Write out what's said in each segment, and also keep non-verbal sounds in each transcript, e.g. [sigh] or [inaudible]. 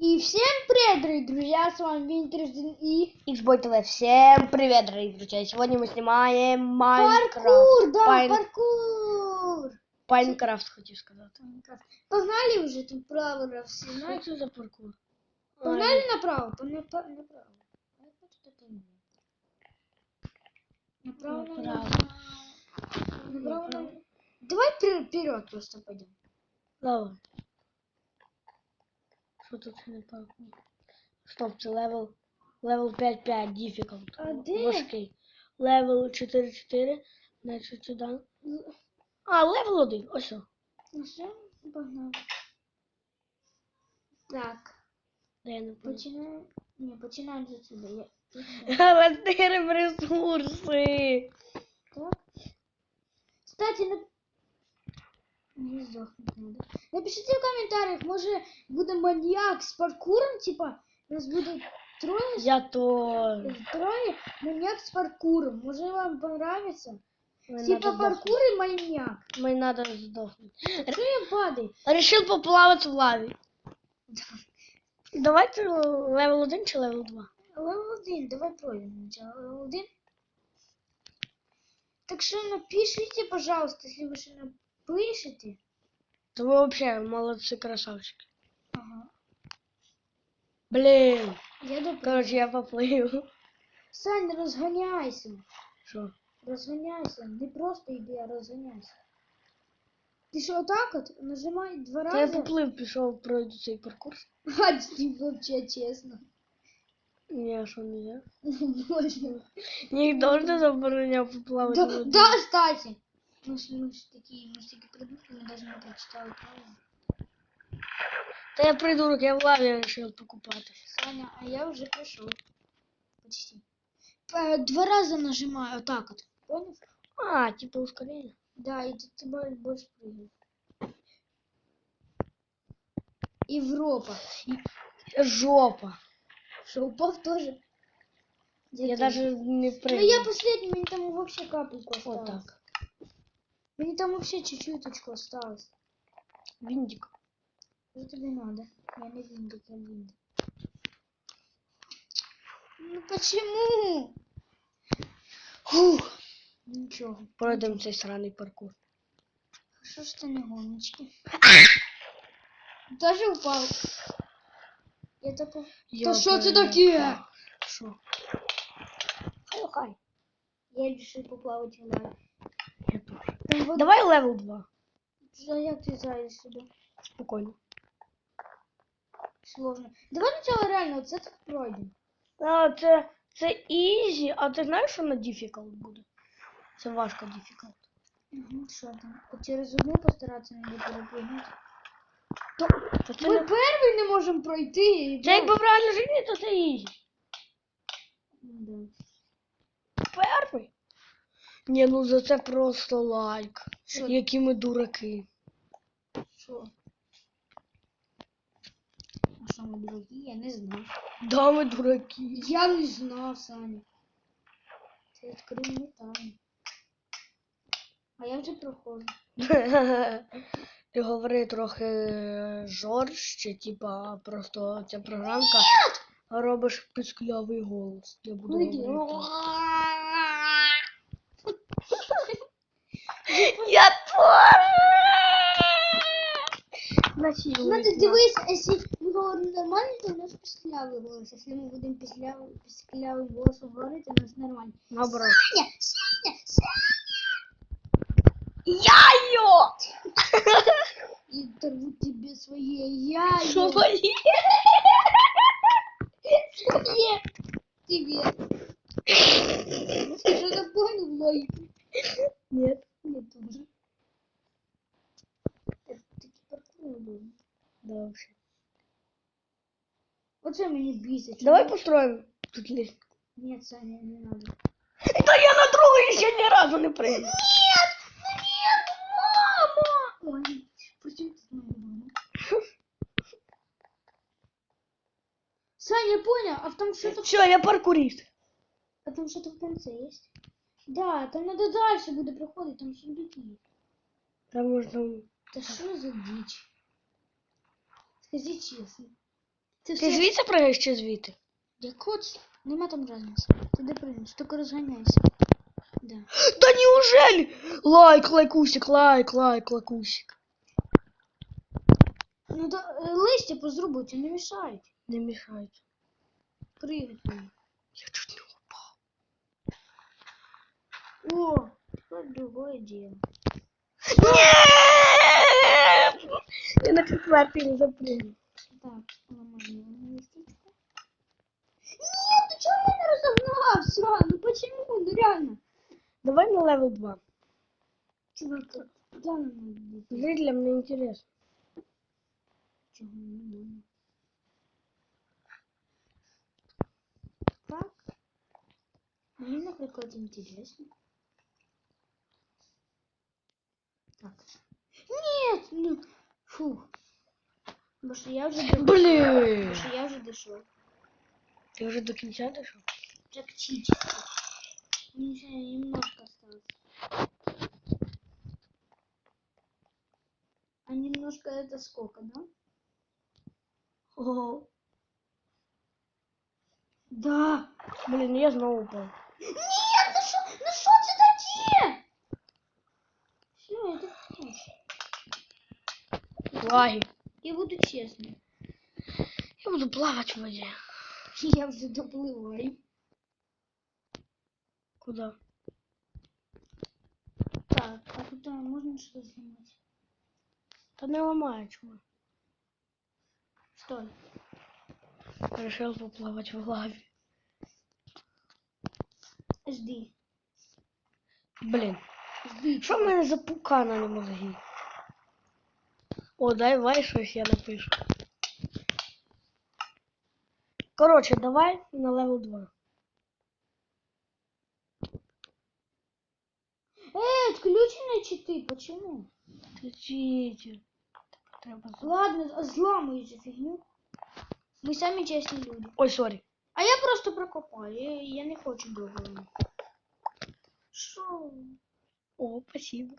И всем привет, дорогие друзья, с вами Винтерсден и Xboy TV. Всем привет, дорогие друзья. Сегодня мы снимаем Майнкрафт. паркур, да, Пайн- паркур. Майнкрафт, хотів сказати. Погнали уже тут право Що знаете? це за паркур? Погнали напа- направо. Хочу. Направо, Направо. направо, направо, направо. Давай впер- вперед просто пойдем. Давай. Що тут не паркур? Стоп, це левел. Левел 5-5, difficult. А де? Важкий. Левел 4-4. Значить сюди. А, левел 1. Ось. о. Ну все, погнали. Так, Де я не понял. починаем. Не, починаем с отсюда. Я... [laughs] Ресурси. Так. Кстати, на... Не сдохнуть надо. Напишите в комментариях, может буде маньяк с паркуром, типа, нас будет трое, Я то... трое маньяк с паркуром. Может вам понравится? Мені Типа паркур и маньяк. Мені надо здохнути. Что я падаю? Решил поплавать в лаві. Давайте левел 1 чи левел 2? Левел 1, давай пройдем. Левел 1. Так что напишите, пожалуйста, если вы что напишите. То ви вообще молодці красавчики. Ага. Блін. Я допрыгну. Короче, я поплив. Сань, розганяйся. Що? Розганяйся. Не просто йди, а розганяйся. Ти що отак от нажимай два Та я рази. поплив, пішов пройду цей паркур. [laughs] А ти вообще чесно. Ні, а що не я? Можна. Ніхто ж не забороняв поплавати. в Да, воді. да, кстати. Ж, мы ж такие, такие придурки, мы даже не прочитали правила. Та я придурок, я в лаві вирішив покупатися. Саня, а я уже пришел. Почти. Два раза нажимаю, вот так вот. Понял? А, типа ускорення. Да, и ты бо- больше прыгаешь. Европа. Жопа. Упав тоже? Я даже не Ну прыгну. я последний, мне там вообще капельку осталось. Вот так. Мне там вообще чуть-чуточку осталось. Віндик. Что тебе надо? Я не виндик, я виндик. Ну почему? Фух. Ничего. Пройдемо цей сраний паркур. Что ж ты не гоночки? Даже упал. Я такой... Я что это перелякав. такие? Що? Хай, хай. Я решил поплавать в лаве. Я теж. Там вот... Давай левел 2. А як ти зайдеш сюди? Спокійно. Сложно. Давай спочатку реально оце так пройдемо. А, це, це ізі, а ти знаєш, що на difficult буде? Це важко difficult. Угу, що там? От через одну постаратися не перепригнути. То, то це, Ми не... перший не можемо пройти. це якби в реальній житті, то це ізі. Ну, Перший. Ні, ну за це просто лайк. Що? Які ми дураки. Що? А що ми дураки? Я не знав. Да, ми дураки. Я не знав, Саня. Це відкрив мені тайну. А я вже проходжу. [laughs] Ти говори трохи жорстче, типа просто ця програмка робиш писклявий голос. Я буду Ну, говорити. Я тоже! Ну ти дивись, якщо ми говоримо нормально, то у нас пісклявий голос. Якщо ми будемо пісклявий, пісклявим голосом говорити, у нас нормально. Наоборот. Саня, Саня, Саня! Яйо! И [laughs] оторву тебе свои яйца. Своє! Нет, тебе. Ты что-то понял, логику? Нет. Нет, тоже. Да, вообще. Вот что меня бесит. Давай построим тут лестницу. Нет, Саня, не надо. Да я на другу ще ні разу не прыгну. Нет! Нет, мама! Ой, почему ты маму? Саня, понял, а там что-то... Все, я паркурист. А там что-то в конце есть? Да, там надо дальше буде проходить, там сундуки. Там можна. Да что за дичь? Скажи честно. Це Ти звідси пригаєш чи звідти? Як хочеш, нема там разниці. Ти де прийдеш, тільки розганяйся. Да. [gasps] Да неужели? Лайк, лайкусик, лайк, лайк, лайкусик. Ну да, е, листя позрубуйте, не мішають. Не мешает. Пригать мені. Я чуть не упал. О, тепер другое дело. Нет! [laughs] Я на не запрыгну. Так, нормально. Листичко. Нет, ты чего я не разогнался? Ну почему? Ну реально. Давай на левел 2. Чувак, куда нам надо идти? Зрителям мне интересно. Не надо? Так. Мені, наприклад, інтересно. Так. Нет, ну, фух. Бо що я вже дійшов. Блин. Бо що я вже дійшов. Ты уже до конца дошел? Практически. Мне еще немножко осталось. А немножко это сколько, да? Ого. Да. Блин, я снова упал. Нет, ну что, ну что это такие? Все, это хорошо. Лаги. Я буду честным. Я буду плавать в воде. [laughs] Я уже доплываю. Куда? Так, а куда можно что-то снимать? Да не ломай, чувак. Стой. Решил поплавать в лаве. Жди. Блин. Жди. Що в мене за пукана не мозги? О, давай щось я напишу. Короче, давай на левел 2. Эй, отключены читы, почему? Ти читер. Треба... з- Ладно, взламывай же фигню. Мы сами честные люди. Ой, сорі. А я просто прокопаю. Я, я не хочу довго. Що? О, спасибо.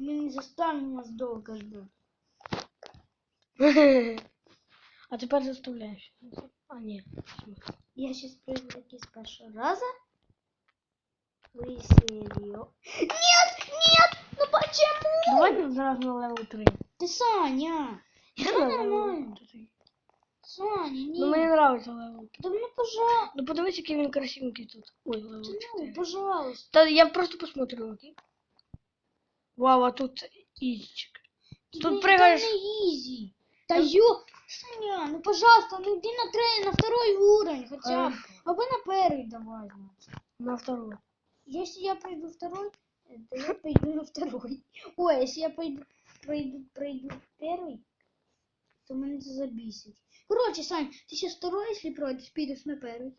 Мы не заставим нас долго ждать. [laughs] А тепер заставляєш. А, ні. Я сейчас пройду таки с первого раза. Вы серьезно? Нет, нет, ну почему? Давай зараз на левел 3. Ты Саня. Я Всё на левел нормально. 3. Саня, нет. Ну мені нравиться левел 3. Да ну пожалуйста. Ну подивись, який він красивенький тут. Ой, левел Ну, 4. пожалуйста. Та я просто посмотрю, окей? Вау, а тут ізичек. Тут Тут не- прыгаешь- там не изи. Да ё, Саня, ну пожалуйста, ну иди на трей, на второй уровень хотя бы. Хорошо. А вы на первый давай, значит. На второй. Если я пройду второй, э, то я пойду на второй. Ой, если я пойду, пройду, пройду первый, то меня это забесит. Короче, Сань, ты сейчас второй, если пройдешь, пидешь на первый.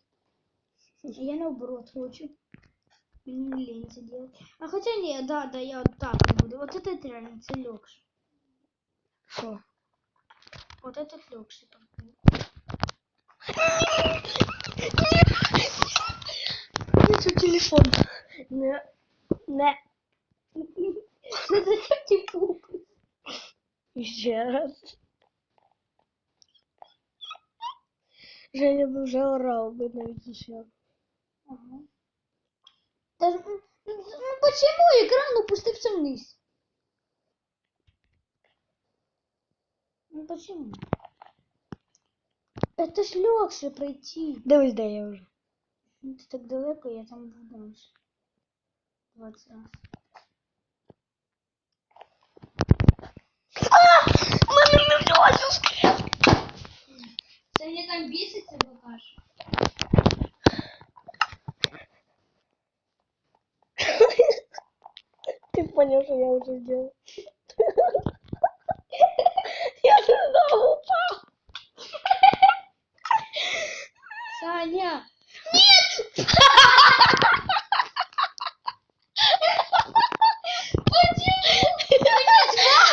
А я наоборот хочу. Не это делать. А хотя нет, да, да, я вот так буду. Вот это реально целёкш. Що? Вот этот легший паркур. Це телефон. Не. Не. Зачем ты пукаешь? Ще раз. Женя би вже орав би навіть еще. Ага. Даже, ну, ну, ну почему экран опустился вниз? Ну почему? Это ж легче пройти. Дивись, де я. Ну, ты так далеко, я там буду дальше. 20 раз. Влазив Це мне там бесится, покажешь. Ты понял, что я уже сделал. [laughs] Я снова упал. Саня!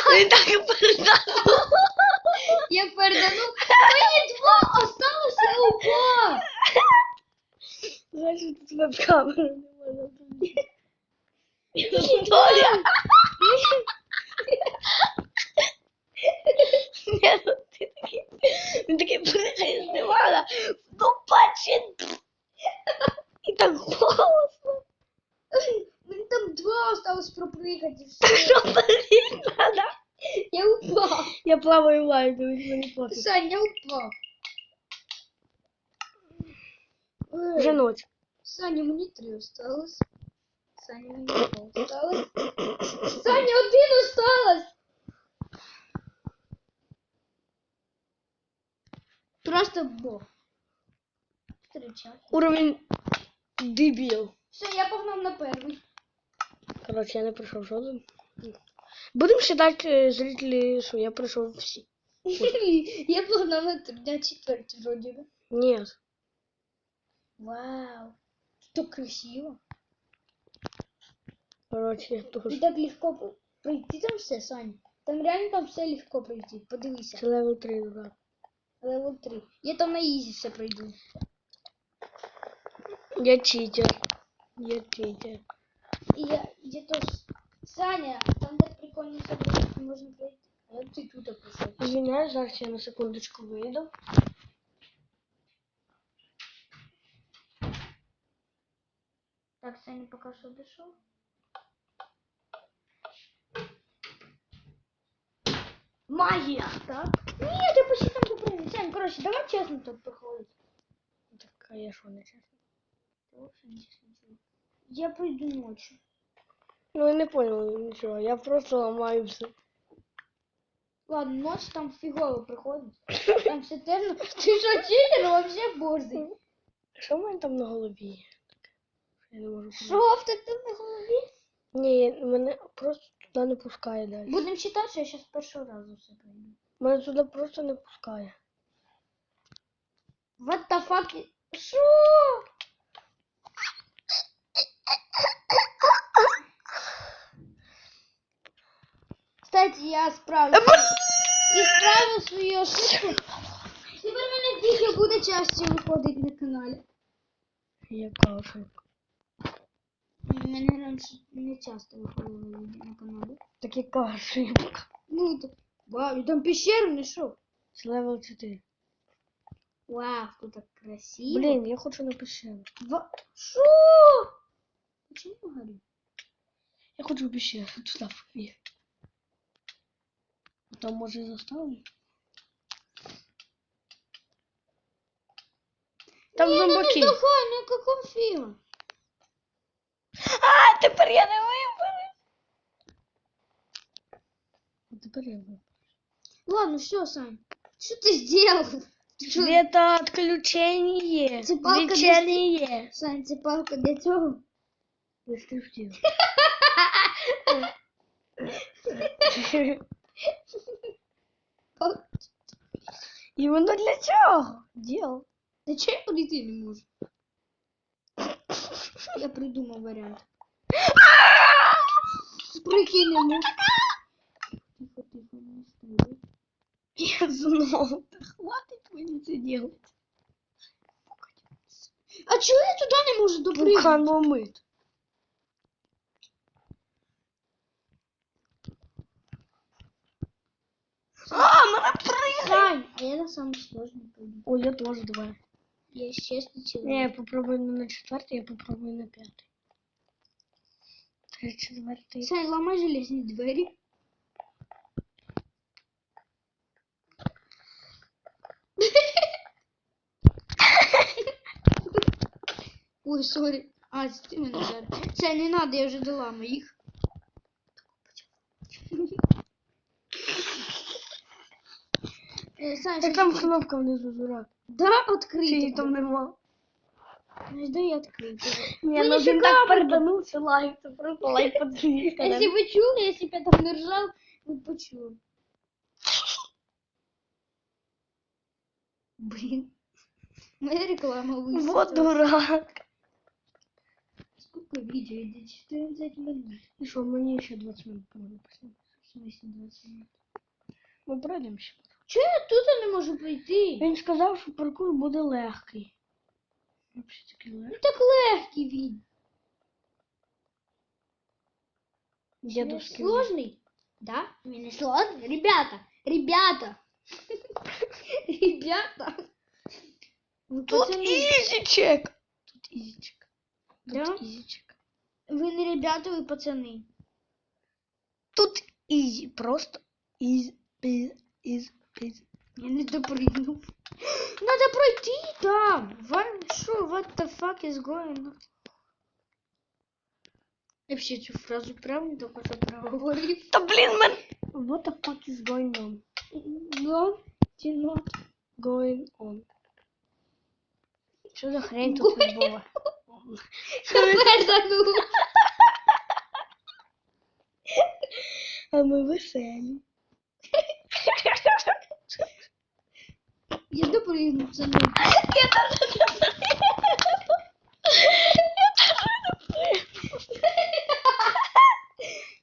Ты так и передал. Я передану. Мені два осталося упав. Значит, у тебя в плаваю в лаві, дивись, мені пофіг. Саня, я упал. Ой, Вже ночь. Саня, мені три осталось. Саня, мені два осталось. Саня, один осталось. Просто бог. Встречай. Уровень дебіл. Все, я погнал на первый. Короче, я не пройшов жоден. Будемо считати зрителі, що я пройшов всі. [laughs] Я погнал на, т- на четвертый вроде бы. Ні. Вау. Что красиво. Короче, я И теж. так легко п- пройти там все, Саня. Там реально там все легко пройти. Подивися. Це левел 3, да. Левел 3. Я там на ізі все пройду. Я читер. Я читер. І я, я то пройти, можна пройти. А як ти тут пройшов? Извиняюсь, зараз я на секундочку вийду. Так, Саня поки що дійшов. Магія! Так? Ні, я почти там попрыгну. Сань, коротше, давай чесно тут проходить. Так, а я що не чесно? Я пройду ночі. Ну я не понял нічого, я просто ламаю все. Ладно, ночь там фігово приходить. [laughs] Там все темно. Ти що, читер вообще борзий? Що в мене там на голові? Що Я не можу Що в тебе на голові? Ні, мене просто туди не пускає далі. Будемо читати, що я зараз першого разу все пройду. Мене туди просто не пускає. What the fuck? Що? Кстати, я справлю. Исправив свою ошибку. Тепер в мене відео буде часто виходить на каналі. Яка ошибка? Мене раніше не часто виходило на каналі. Так яка ошибка? Ну, так, вау, я там пещеру знайшов. Це левел 4. Вау, тут так красиво. Блін, я хочу на пещеру. Ва... Шо? Почему горит? Я хочу в пещеру, туди побіг. Там може заставлю? Там Не, ну не зомбаки. здохай, ну каком фіга? А, тепер я не виберу. Тепер я виберу. Ладно, все, Сань. Что ты сделал? Ты? Светоотключение. Це палка для. Сань, це палка для цього? Деструктив. Палка. І воно для чого? Діл. Та чого я прийти не можу? Я придумав варіант. Прикинемо. Тихо, тихо, не стріляй. Я знал. Да хватит мне это делать. А чого я туди не можу допрыгнути? Вулкан А, мене прыгай! Сань, а я на самый сложный пойду. Ой, я тоже два. Я честный человек. Не, я попробую на четвертый, я попробую на пятый. Три четвертый. Сань, ломай железные двери. Ой, сори. А, мене зараз. Сань, не надо, я вже доламаю їх. Е, Сань, Так щось там ти- кнопка внизу дурак. Да, Чи открыто. її там нема? Да, я открыто. Ні, Ну, ну він ніфіга так буде. переданувся лайк, це просто лайк подзвіг. Если вы чули, если б я там не ржал, вы б почули. Блин. Моя реклама высветилась. Вот дурак. Сколько видео идет? 14 минут. І що, мені ще 20 минут можна посняти. В смысле 20 минут? Ми пройдемо ще. Чё я тут не можу пройти? Він сказав, що паркур буде легкий. Взагалі такий Ну легкий. так легкий він. Дедовський. Сложный? Да? Він не сложный? Ребята, ребята. [laughs] Ребята. Вы, Тут пацаны, изичек. Тут изичек. Да? Тут изичек. вы не ребята, вы пацаны. Тут изи. Просто из, из, из, Я не допрыгнув. [gasps] Надо пройти там. Что, what the fuck is going on? Я вообще эту фразу правильно только что проговорил. Да блин, man. What the fuck is going on? Да, тяну. Going on. Що за хрень тут? Пердану. [laughs] [laughs] А ми веселі. [laughs] Я допрыгну, пацаны. Я даже не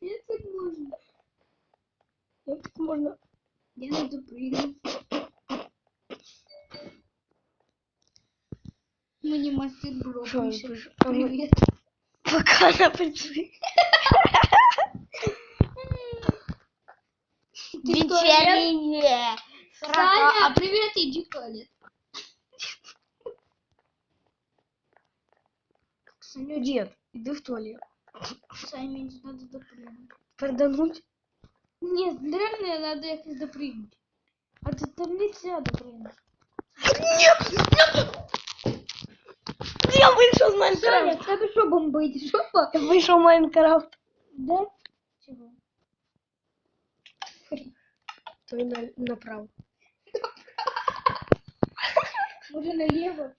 Я так можно. Як так можна? Я не допрыгну. Мені мастер Бро Що я пише. пишу? А ми- Привіт. Пока напрацює. [laughs] Ти в туалет? Вечерінє. Саня, привет, иди в туалет. Саня, Дід, іди в туалет. Саня, мне надо допрыгнуть. Передануть? Нет, наверное, надо якось допрыгнуть. А ты там нельзя допрыгнуть. Нет! Я вийшов з Саня, Майнкрафта. тебе що бомбить? Жопа? Я вийшов в Майнкрафт. Да? Чего? То й на, направо. Може налево?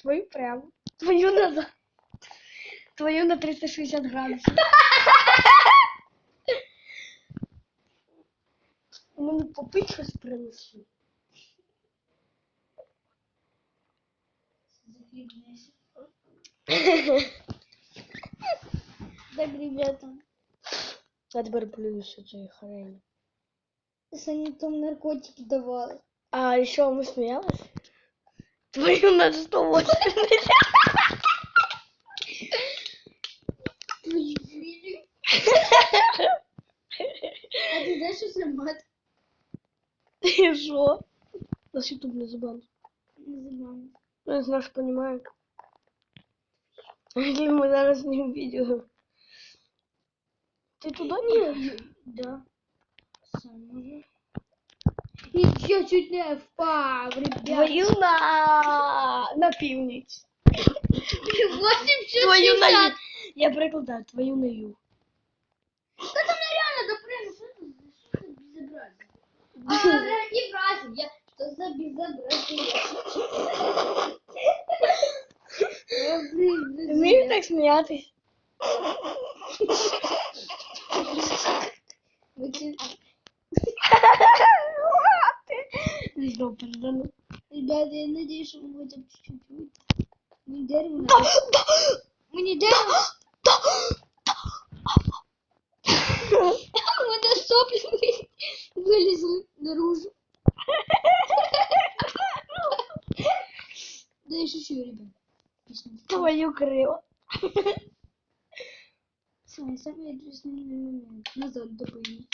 Твою прямо. Твою назад. Твою на 360 градусів. Мені попить щось принесли. Захлебнешься. Так, ребята. Я тепер плююся цієї хрені. Саня там наркотики давали. А еще мы смеялись? Твою на 180. Твою филию. А ты знаешь, что сломать? И что? Нас YouTube не забан. Не. Ну, я знаю, что понимаю. Если мы зараз не увидели. Ты туда не? Да. Саня. И я чуть не впав, ребят. Твою на... на пивниц. 8 Твою на ю. Я прикладаю, твою на ю. Да там нереально допрыгнуть. Что это за- безобразие? А, и фразы. Я... Что за безобразие? Я, [laughs] блин, Вмію так передану. [laughs] Ребята, я надеюсь, что мы хотя бы чуть-чуть. Мы дерево надо. Мы не дерево. Мы до [laughs] сопли [laughs] вы- вылезли наружу. [laughs] Да я шучу, ребят. Твою криво. Саня, самый интересный момент. Назад допрыгнуть.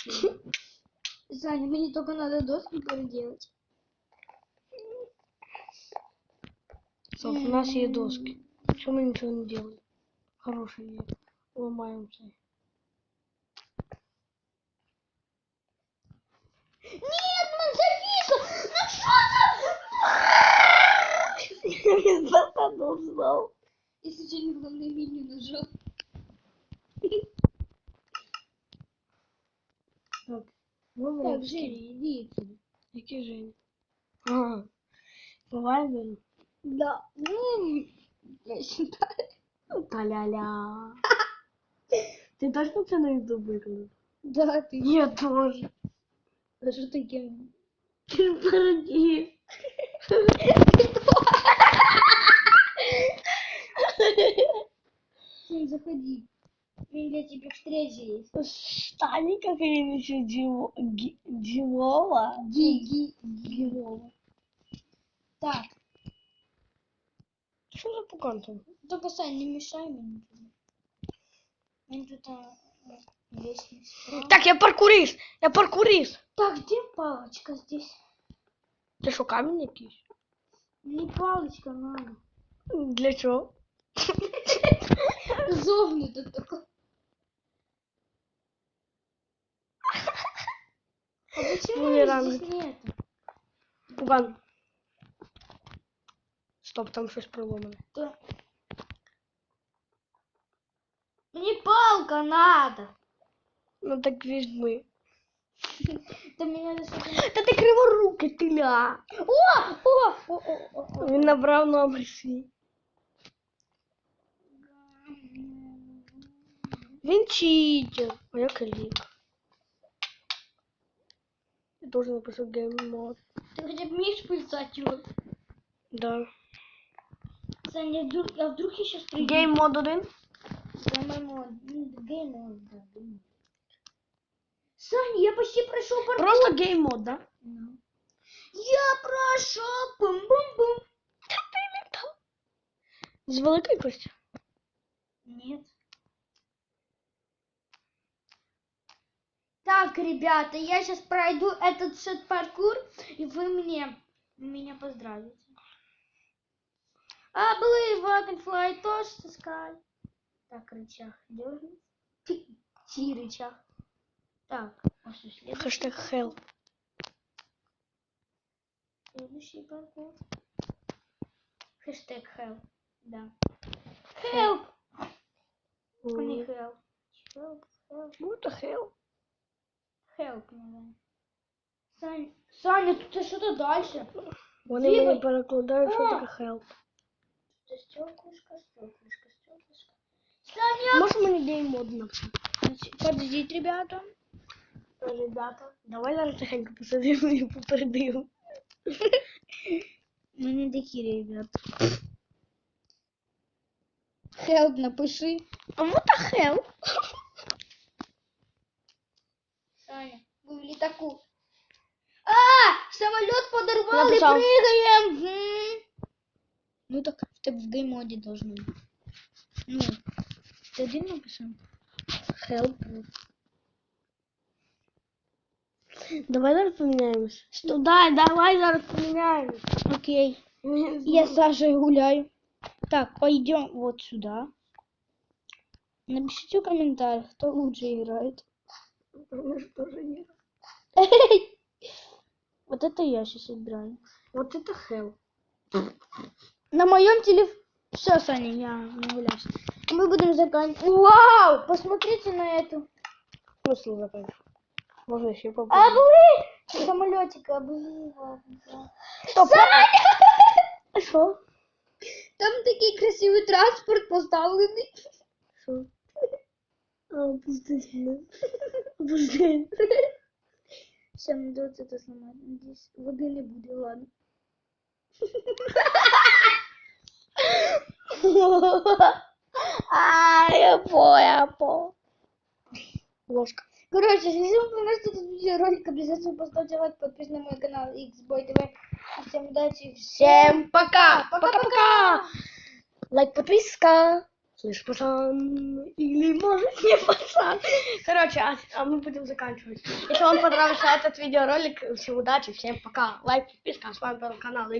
Саня, мне только надо доски переделать. Соф, у нас є доски. Що ми нічого не делаем? Хорошие є. Ломаємо це. Нет, мы зависло! Ну что за... [laughs] Я не западу знал. Я случайно главное меню нажал. Так, ну, Так, Женя, иди отсюда. Який Женя? Ага. Буває він? Да. Ну, я считаю. Та-ля-ля. Ти точно це на ютуб виклав? Да, ты. Я теж. Да что ты кем? Ти пародієш. Сань, заходи. Я для тебя встреча есть. Стань, как він ще діво... гі- ділова. Гиги. Ділова. Так, Що за поконтом? только Сань, не мешай мне. Мне тут а, Вечный спал. Так, я паркурист! Я паркурист! Так, где палочка здесь? Ти що, камінь якийсь? Не палочка надо. Для чого? [laughs] Зогнуто только. почему Бумеранг. здесь нету? Пуган. Стоп, там щось проломане. Да. Мне палка надо. Ну так візьми. Да меня за что-то- Та ти криворукий, ти ля. О! О! О! О! О! О! Він набрав номер свій. Він читер. А я клік. Я тоже написав гейммод. Ты хотя бы умеешь писать его? Да. Саня, я вдруг, я вдруг еще строю. Гейммод один. Гейммод. Гейммод, да. гейммод. Саня, я почти прошел паркур. Просто гейммод, да? Ну. Я прошел. Бум-бум-бум. Не там. З великої кості. Нет. Так, ребята, я сейчас пройду этот сет паркур, и вы мне меня поздравите. I believe I can fly towards the sky. Так, рычаг дернуть. Ти рычаг. Так, а что следующий? Хэштег hell. Следующий паркур. Хэштег help. Да. Help! А не help. Help, help. What the hell? Help, наверное. Саня, Саня, тут что-то дальше. Вони Зліва- мені перекладають, що А! таке help. Это стеклышко, стеклышко, стеклышко. Саня! Може мені гейммод написати? Подождите, ребята. Ребята, давай зараз тихенько посадимо і попередимо. [laughs] Мы не такие, ребят. Help напиши. А what the hell? Саня, вы в летаку. А, самолет подорвал Написал. и прыгаем. М. Ну так в тебе в геймоде должно быть. Ну, ты один написал? Help. Давай зараз поміняємось. Що, дай, давай зараз поміняємось. Окей. Я с Сашей гуляю. Так, пойдем вот сюда. Напишите в комментариях, кто лучше играет. Что же нет. [laughs] Вот это я сейчас играю. Вот это hell. На моем телефоне... Все, Саня, я не гуляюсь. Мы будем заканчивать. Вау! Посмотрите на эту. Смысл заканчивать. Можно еще попробовать. вы? Самолетик, ладно. Стоп. Саня! Что? Там такий красивий транспорт поставлений. Что? А, пустительно. Пустительно. Все, надо вот это сломать. Надеюсь, воды не буде, ладно. А, я понял. Ложка. Короче, если вам понравился этот видеоролик, обязательно поставьте лайк, подписывайтесь на мой канал Xboy TV. И Всем удачи Всем пока. Пока-пока. Лайк, подписка. Слышь, пацан. Или может [laughs] не пацан. Короче, а, а мы будем заканчивать. Если вам понравился этот видеоролик, всем удачи, всем пока. Лайк, подписка. С вами был канал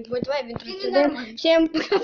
нормально. Всем пока.